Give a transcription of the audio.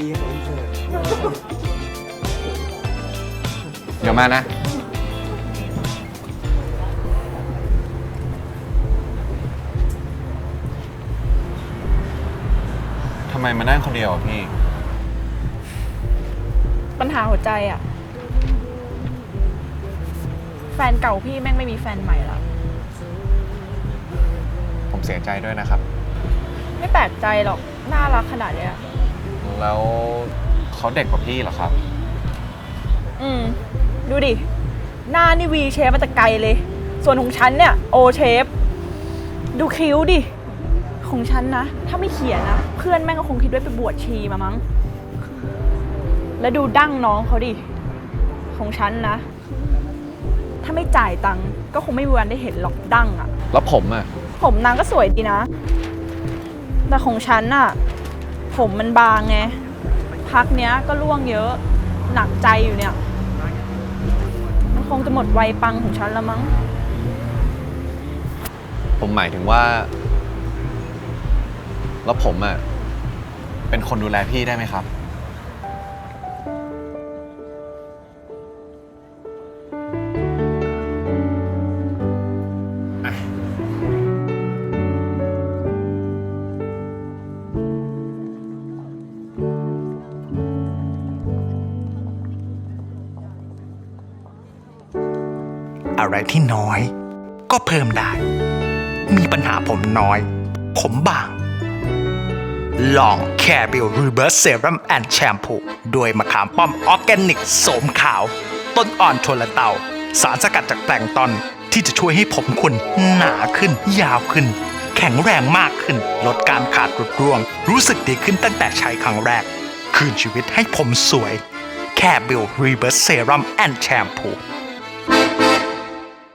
ดีเขาอินเสิร์ตเดี๋ยวมานะ ทำไมมานั่งคนเดียวอะพี่ ปัญหาหัวใจอะแฟนเก่าพี่แม่งไม่มีแฟนใหม่ละผมเสียใจด้วยนะครับ ไม่แปลกใจหรอก น่ารักขนาดเนี้ย แล้วเขาเด็กกว่าพี่เหรอครับ อืม ดูดิ หน้านี่วีเชฟมาแต่ไกลเลย ส่วนของฉันเนี่ยโอเชฟ ดูคิ้วดิ ของฉันนะ ถ้าไม่เขียนนะ เพื่อนแม่งก็คงคิดว่าไปบวชชีมามั้ง แล้วดูดั้งน้องเขาดิ ของฉันนะ ถ้าไม่จ่ายตังค์ก็คงไม่มีวันได้เห็นหรอกดั้งอะแล้วผมอะ ผมนางก็สวยดีนะ แต่ของฉันน่ะ ผมมันบางไง พักเนี้ยก็ร่วงเยอะ หนักใจอยู่เนี่ย มันคงจะหมดวัยปังของฉันแล้วมั้ง ผมหมายถึงว่า แล้วผมอะเป็นคนดูแลพี่ได้ไหมครับ อะไรที่น้อย ก็เพิ่มได้ มีปัญหาผมน้อย ผมบาง ลองแคบิลรีเบิร์สเซรั่มแอนด์แชมพูโดยมะขามป้อมออร์แกนิกโสมขาว ต้นอ่อนโทละเตา สารสกัดจากแปลงตอนที่จะช่วยให้ผมคุณหนาขึ้น ยาวขึ้น แข็งแรงมากขึ้น ลดการขาดรุดร่วง รู้สึกดีขึ้นตั้งแต่ใช้ครั้งแรก คืนชีวิตให้ผมสวย แคบิลรีเบิร์สเซรั่มแอนด์แชมพู